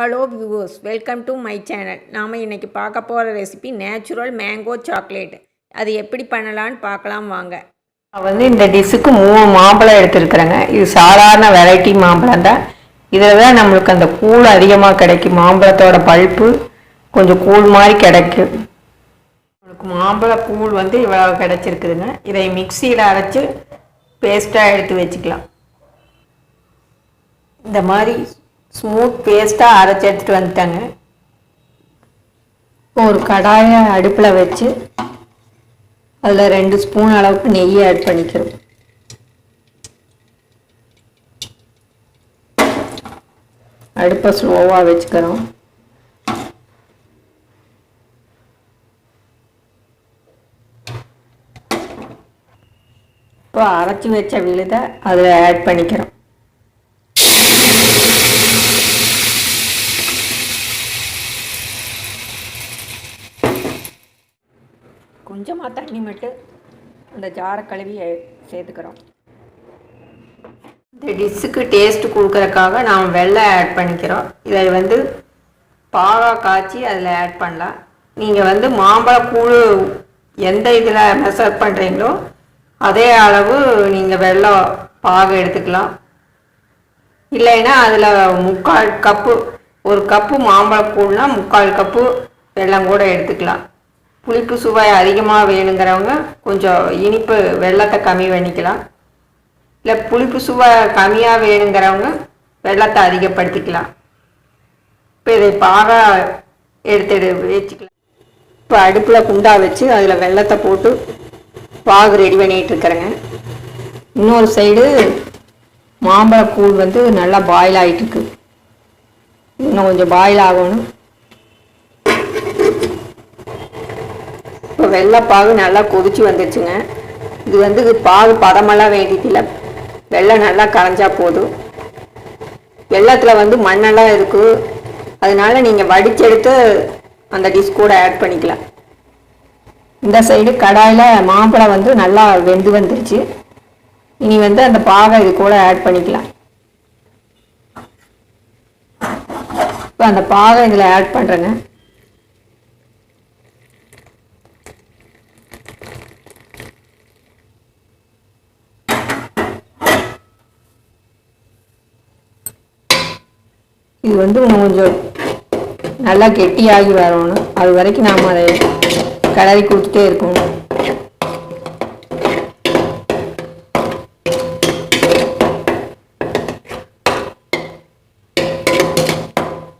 Hello viewers welcome to my channel நாம் இன்றைக்கி பார்க்க போகிற ரெசிபி நேச்சுரல் மேங்கோ சாக்லேட் அது எப்படி பண்ணலான்னு பார்க்கலாம் வாங்க. நான் வந்து இந்த டிஷ்ஷுக்கு மூணு மாம்பழம் எடுத்துருக்குறேங்க. இது சாதாரண வெரைட்டி மாம்பழம் தான். இதில் தான் நம்மளுக்கு அந்த கூழ் அதிகமாக கிடைக்கும். மாம்பழத்தோட பல்ப்பு கொஞ்சம் கூழ் மாதிரி கிடைக்கும். நம்மளுக்கு மாம்பழ கூழ் வந்து இவ்வளோ கிடச்சிருக்குதுங்க. இதை மிக்சியில் அரைச்சி பேஸ்ட்டாக எடுத்து வச்சுக்கலாம். இந்த மாதிரி ஸ்மூத் பேஸ்ட்டாக அரைச்சி எடுத்துகிட்டு வந்துட்டேங்க. ஒரு கடாயை அடுப்பில் வச்சு அதில் ரெண்டு ஸ்பூன் அளவுக்கு நெய் ஆட் பண்ணிக்கிறோம். அடுப்பை ஸ்லோவாக வச்சுக்கிறோம். இப்போ அரைச்சி வச்ச விழுதை அதில் ஆட் பண்ணிக்கிறோம். கொஞ்சமாக தண்ணி மட்டும் அந்த ஜாரை கழுவி சேர்த்துக்கிறோம். இந்த டிஷ்ஷுக்கு டேஸ்ட் கொடுக்குறக்காக நாம் வெள்ளை ஆட் பண்ணிக்கிறோம். இதை வந்து பாகா காய்ச்சி அதில் ஆட் பண்ணலாம். நீங்கள் வந்து மாம்பழக்கூழ் எந்த இதில் மெசர் பண்ணுறீங்களோ அதே அளவு நீங்கள் வெள்ளம் பாகு எடுத்துக்கலாம். இல்லைன்னா அதில் முக்கால் கப்பு ஒரு கப்பு மாம்பழக்கூழ்னா முக்கால் கப்பு வெள்ளம் கூட எடுத்துக்கலாம். புளிப்பு சுவை அதிகமாக வேணுங்கிறவங்க கொஞ்சம் இனிப்பு வெள்ளத்தை கம்மி பண்ணிக்கலாம். இல்லை புளிப்பு சுவை கம்மியாக வேணுங்கிறவங்க வெள்ளத்தை அதிகப்படுத்திக்கலாம். இப்போ இதை பாகாக எடுத்து வச்சுக்கலாம். இப்போ அடுப்பில் குண்டா வச்சு அதில் வெள்ளத்தை போட்டு பாகு ரெடி பண்ணிகிட்டு இருக்கிறேங்க. இன்னொரு சைடு மாம்பழக்கூழ் வந்து நல்லா பாயில் ஆகிட்டுருக்கு இன்னும் கொஞ்சம் பாயில் ஆகணும். வெள்ளைப்பாகு நல்லா கொதிச்சு வந்துருச்சுங்க. இது வந்து பாகு பதமெல்லாம் வேண்டியதில்லை வெள்ளம் நல்லா கரைஞ்சா போதும். வெள்ளத்தில் வந்து மண்ணெல்லாம் இருக்குது அதனால நீங்கள் வடிச்செடுத்து அந்த டிஷ் கூட ஆட் பண்ணிக்கலாம். இந்த சைடு கடாயில் மாம்பழம் வந்து நல்லா வெந்து வந்துருச்சு. இனி வந்து அந்த பாகை இது கூட ஆட் பண்ணிக்கலாம். இப்போ அந்த பாகை இதில் ஆட் பண்ணுறேங்க இது வந்து கொஞ்சம் நல்லா கெட்டியாகி வரணும். அது வரைக்கும் நாம் அதை கிளறி கொடுத்துட்டே இருக்கணும்.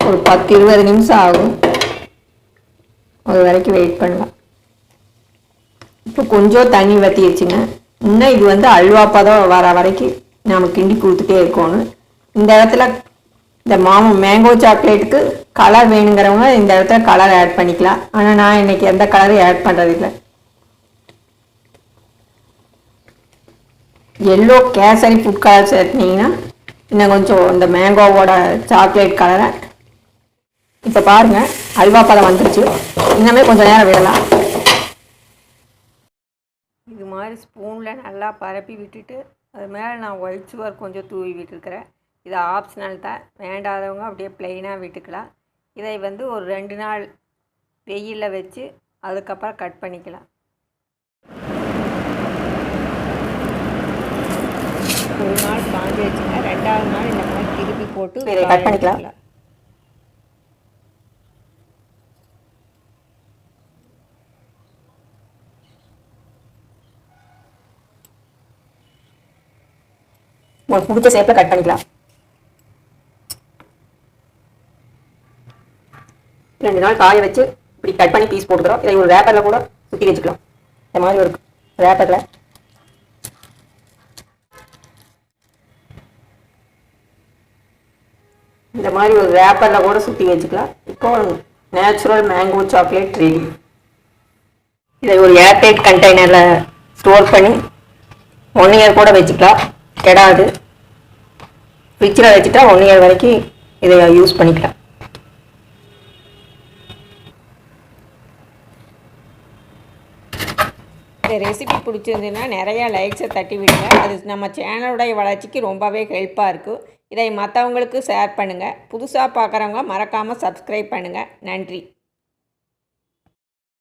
ஒரு பத்து இருபது நிமிஷம் ஆகும். அது வரைக்கும் வெயிட் பண்ணலாம். இப்போ கொஞ்சம் தண்ணி வற்றிடுச்சுங்க இன்னும் இது வந்து அல்வா பதம் வர வரைக்கும் நாம் கிண்டி கொடுத்துட்டே இருக்கணும். இந்த இடத்துல இந்த மாமன் மேங்கோ சாக்லேட்டுக்கு கலர் வேணுங்கிறவங்க இந்த இடத்துல கலர் ஆட் பண்ணிக்கலாம். ஆனால் நான் இன்னைக்கு எந்த கலரும் ஆட் பண்ணுறதில்ல எல்லோ கேசரி ஃபுட் கலர் சேர்த்தினீங்கன்னா இன்னும் கொஞ்சம் இந்த மேங்கோவோட சாக்லேட் கலரை இப்போ பாருங்கள் அல்வா பதம் வந்துருச்சு. இன்னுமே கொஞ்சம் நேரம் விடலாம். இது மாதிரி ஸ்பூனில் நல்லா பரப்பி விட்டுட்டு அது மேலே நான் ஒயிட் சுகர் கொஞ்சம் தூவி விட்டுருக்கிறேன். இது ஆப்ஷனல் தான். வேண்டாதவங்க அப்படியே ப்ளெயினாக விட்டுக்கலாம். இதை வந்து ஒரு ரெண்டு நாள் வெயிலில் வச்சு அதுக்கப்புறம் கட் பண்ணிக்கலாம். ஒரு நாள் காஞ்சி வச்சுங்க. ரெண்டாவது நாள் இந்த மாதிரி திருப்பி போட்டு இதை cut பண்ணிக்கலாம். உங்களுக்கு பிடிச்ச ஷேப்பில் கட் பண்ணிக்கலாம். ரெண்டு நாள் காய வச்சு இப்படி கட் பண்ணி பீஸ் போட்டுக்கிறோம். இதை ஒரு ரேப்பரில் கூட சுற்றி வச்சுக்கலாம். இந்த மாதிரி ஒரு ரேப்பரில் இந்த மாதிரி ஒரு ரேப்பரில் கூட சுற்றி வச்சுக்கலாம். இப்போ நேச்சுரல் மேங்கோ சாக்லேட் ரெடி இதை ஒரு ஏர்டைட் கண்டெய்னரில் ஸ்டோர் பண்ணி ஒன் இயர் கூட வச்சுக்கலாம். கெடாது. ஃப்ரிட்ஜில் வச்சுட்டா ஒன் இயர் வரைக்கும் இதை யூஸ் பண்ணிக்கலாம். இந்த ரெசிபி பிடிச்சிருந்துன்னா நிறையா லைக்ஸை தட்டி விடுங்க அது நம்ம சேனலுடைய வளர்ச்சிக்கு ரொம்பவே ஹெல்ப்பாக இருக்கும். இதை மற்றவங்களுக்கு ஷேர் பண்ணுங்கள் புதுசாக பார்க்குறவங்க மறக்காமல் சப்ஸ்கிரைப் பண்ணுங்கள் நன்றி.